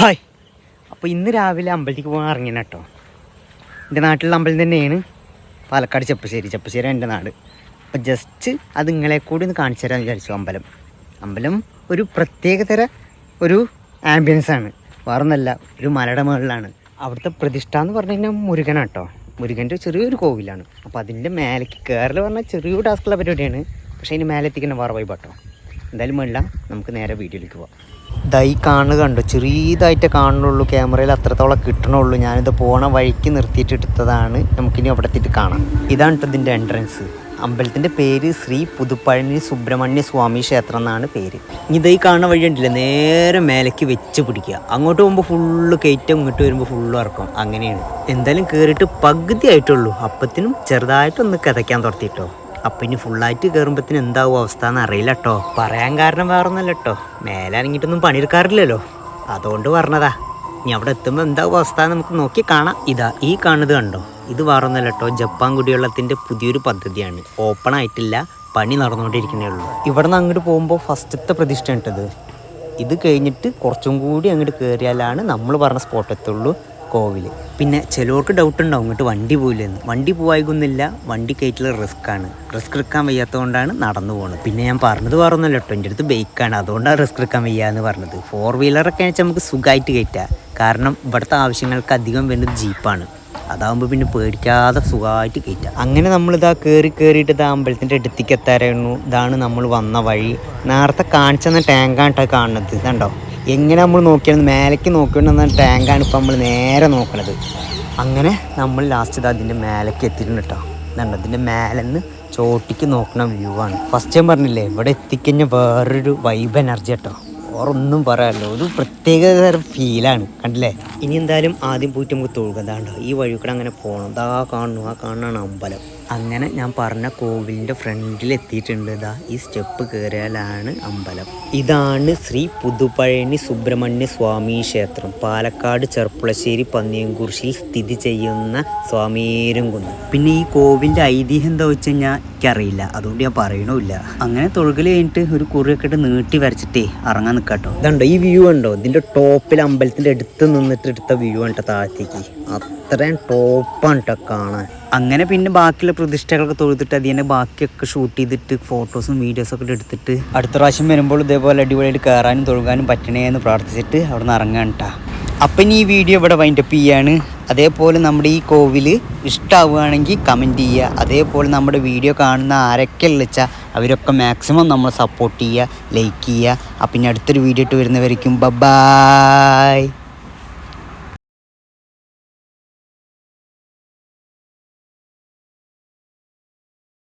Hi. അപ്പോൾ ഇന്ന് രാവിലെ അമ്പലത്തിക്ക് പോകാൻ ഇറങ്ങിന കേട്ടോ എന്റെ നാട്ടിലുള്ള അമ്പലം തന്നെയാണ്. പാലക്കാട് ചെപ്പശ്ശേരി. ചെപ്പശ്ശേരി എന്റെ നാട്. അപ്പോൾ ജസ്റ്റ് അത് നിങ്ങളെ കൂടി ഒന്ന് കാണിച്ചു തരാമെന്ന് വിചാരിച്ചു അമ്പലം. അമ്പലം ഒരു പ്രത്യേകതര ഒരു ആംബിയൻസ് ആണ്. വേറൊന്നല്ല ഒരു മലയുടെ മുകളിലാണ്. അവിടുത്തെ പ്രതിഷ്ഠ എന്ന് പറഞ്ഞു കഴിഞ്ഞാൽ മുരുകനാണ് കേട്ടോ മുരുകന്റെ ചെറിയൊരു കോവിലാണ്. അപ്പോൾ അതിന്റെ മേലേക്ക് കയറൽ പറഞ്ഞാൽ ചെറിയൊരു ടാസ്കുള്ള പരിപാടിയാണ്. പക്ഷേ അതിന് മേലെത്തിക്കുന്ന വേറെ വൈബ് കേട്ടോ എന്തായാലും വേണ്ട. നമുക്ക് നേരെ വീഡിയോയിലേക്ക് പോവാം. ദൈ ഈ കണ്ടു? ചെറിയതായിട്ട് കാണുന്നുള്ളൂ. ക്യാമറയിൽ അത്രത്തോളം കിട്ടണുള്ളൂ. ഞാനിത് പോണ വഴിക്ക് നിർത്തിയിട്ട് എടുത്തതാണ്. നമുക്കിനി അവിടെത്തിട്ട് കാണാം. ഇതാണ് ഇതിന്റെ എൻട്രൻസ് അമ്പലത്തിന്റെ പേര് ശ്രീ പുതുപ്പഴനി സുബ്രഹ്മണ്യ സ്വാമി ക്ഷേത്രം എന്നാണ് പേര്. ഇനി ഈ കാണുന്ന വഴി ഉണ്ടല്ലോ നേരെ മേലേക്ക് വെച്ച് പിടിക്കുക. അങ്ങോട്ട് പോകുമ്പോൾ ഫുള്ള് കയറ്റം ഇങ്ങോട്ട് വരുമ്പോൾ ഫുള്ള് ഇറക്കും. അങ്ങനെയാണ്. എന്തായാലും കയറിയിട്ട് പകുതി ആയിട്ടുള്ളൂ അപ്പത്തിനും ചെറുതായിട്ടൊന്ന് കിതയ്ക്കാൻ തുടത്തിട്ടോ അപ്പം ഇനി ഫുള്ളായിട്ട് കയറുമ്പത്തിന് എന്താവും അവസ്ഥ എന്ന് അറിയില്ല കേട്ടോ പറയാൻ കാരണം വേറൊന്നല്ല കേട്ടോ മേലെ ഇറങ്ങിയിട്ടൊന്നും പണിയെടുക്കാറില്ലല്ലോ. അതുകൊണ്ട് പറഞ്ഞതാ. ഇനി അവിടെ എത്തുമ്പോൾ എന്താവും അവസ്ഥ നമുക്ക് നോക്കി കാണാം. ഇതാ ഈ കാണുന്നത് കണ്ടോ? ഇത് വേറൊന്നല്ല കേട്ടോ ജപ്പാൻ കുടിവെള്ളത്തിന്റെ പുതിയൊരു പദ്ധതിയാണ്. ഓപ്പൺ ആയിട്ടില്ല. പണി നടന്നുകൊണ്ടിരിക്കുന്നേ ഉള്ളൂ. ഇവിടെ നിന്ന് അങ്ങോട്ട് പോകുമ്പോൾ ഫസ്റ്റത്തെ പ്രതിഷ്ഠ ഇത് കഴിഞ്ഞിട്ട് കുറച്ചും കൂടി അങ്ങോട്ട് കയറിയാലാണ് നമ്മൾ പറഞ്ഞ സ്പോട്ട് എത്തുള്ളൂ. കോവിൽ പിന്നെ ചിലവർക്ക് ഡൗട്ട് ഉണ്ടാവും ഇങ്ങോട്ട് വണ്ടി പോയില്ലെന്ന് വണ്ടി പോവായിക്കൊന്നുമില്ല വണ്ടി കയറ്റിൽ റിസ്ക് ആണ് റിസ്ക് എടുക്കാൻ വയ്യാത്തതുകൊണ്ടാണ് നടന്നു പോകുന്നത് പിന്നെ ഞാൻ പറഞ്ഞത് പറഞ്ഞല്ലോ കേട്ടോ എന്റെ അടുത്ത് ബൈക്കാണ്. അതുകൊണ്ടാണ് റിസ്ക് എടുക്കാൻ വയ്യ എന്ന് പറഞ്ഞത്. ഫോർ വീലറൊക്കെ വെച്ചാൽ നമുക്ക് സുഖമായിട്ട് കയറ്റാം കാരണം ഇവിടുത്തെ ആവശ്യങ്ങൾക്ക് അധികം വരുന്നത് ജീപ്പാണ്. അതാകുമ്പോൾ പിന്നെ പേടിക്കാതെ സുഖമായിട്ട് കയറ്റാം അങ്ങനെ നമ്മളിതാ കയറി കയറിയിട്ട് ഇതാ അമ്പലത്തിന്റെ അടുത്തേക്ക് എത്താറായിരുന്നു ഇതാണ് നമ്മൾ വന്ന വഴി. നേരത്തെ കാണിച്ചെന്ന ടാങ്കാണ് കാണുന്നത്. ഇതുണ്ടോ എങ്ങനെ നമ്മൾ നോക്കിയാലും മേലേക്ക് നോക്കിയാണ് ടാങ്കാണ് ഇപ്പോൾ നമ്മൾ നേരെ നോക്കണത്. അങ്ങനെ നമ്മൾ ലാസ്റ്റ് അതിന്റെ മേലേക്ക് എത്തിയിട്ടുണ്ട് കേട്ടോ എന്താണ് അതിന്റെ മേലെ നിന്ന് ചോട്ടിക്ക് നോക്കണ വ്യൂ ആണ്. ഫസ്റ്റ് ഞാൻ പറഞ്ഞില്ലേ ഇവിടെ എത്തിക്കഴിഞ്ഞാൽ വേറൊരു വൈബ് എനർജി കേട്ടോ വേറൊന്നും പറയാമല്ലോ ഒരു പ്രത്യേക തരം ഫീലാണ് കണ്ടില്ലേ? ഇനി എന്തായാലും ആദ്യം പോയിട്ട് നമുക്ക് തൊഴുക. എന്താണ്ടോ ഈ വഴി കൂടെ അങ്ങനെ പോകണം ഇതാ കാണുന്നു ആ കാണാണ് അമ്പലം. അങ്ങനെ ഞാൻ പറഞ്ഞ കോവിലിന്റെ ഫ്രണ്ടിൽ എത്തിയിട്ടുണ്ട്. ഇതാ ഈ സ്റ്റെപ്പ് കയറിയാലാണ് അമ്പലം. ഇതാണ് ശ്രീ പുതുപഴനി സുബ്രഹ്മണ്യ സ്വാമി ക്ഷേത്രം. പാലക്കാട് ചെർപ്പുളശ്ശേരി പന്നിയൻകുറിശിയിൽ സ്ഥിതി ചെയ്യുന്ന സ്വാമീരും കുന്ന് പിന്നെ ഈ കോവിലിന്റെ ഐതിഹ്യം എന്താ വെച്ച് കഴിഞ്ഞാൽ എനിക്കറിയില്ല. അതുകൊണ്ട് ഞാൻ പറയണമില്ല. അങ്ങനെ തൊഴുകൽ കഴിഞ്ഞിട്ട് ഒരു കുറിയൊക്കെ ഇട്ട് നീട്ടി വരച്ചിട്ടേ ഇറങ്ങാൻ നിൽക്കാട്ടോ ഇതുണ്ടോ ഈ വ്യൂ ഉണ്ടോ ഇതിന്റെ ടോപ്പിൽ അമ്പലത്തിന്റെ അടുത്ത് നിന്നിട്ട് എടുത്ത വ്യൂ ആണ് താഴത്തേക്ക്. അത്രയും ടോപ്പാണ് കേട്ടോ കാണാൻ. അങ്ങനെ പിന്നെ ബാക്കിയുള്ള പ്രതിഷ്ഠകളൊക്കെ തൊഴുതിട്ട് അതിനെ ബാക്കിയൊക്കെ ഷൂട്ട് ചെയ്തിട്ട് ഫോട്ടോസും വീഡിയോസും ഒക്കെ എടുത്തിട്ട് അടുത്ത പ്രാവശ്യം വരുമ്പോൾ ഇതേപോലെ അടിപൊളിയായിട്ട് കയറാനും തൊഴുകാനും പറ്റണേ എന്ന് പ്രാർത്ഥിച്ചിട്ട് അവിടെ നിന്ന് ഇറങ്ങാൻ കേട്ടോ അപ്പം ഇനി ഈ വീഡിയോ ഇവിടെ വൈൻഡപ്പ് ചെയ്യാണ്. അതേപോലെ നമ്മുടെ ഈ കോവിൽ ഇഷ്ടമാവുകയാണെങ്കിൽ കമന്റ് ചെയ്യുക. അതേപോലെ നമ്മുടെ വീഡിയോ കാണുന്ന ആരൊക്കെ വെച്ചാൽ അവരൊക്കെ മാക്സിമം നമ്മൾ സപ്പോർട്ട് ചെയ്യുക ലൈക്ക് ചെയ്യുക. അപ്പം ഇനി അടുത്തൊരു വീഡിയോ ഇട്ട് വരുന്നവരിക്കും ബബായ്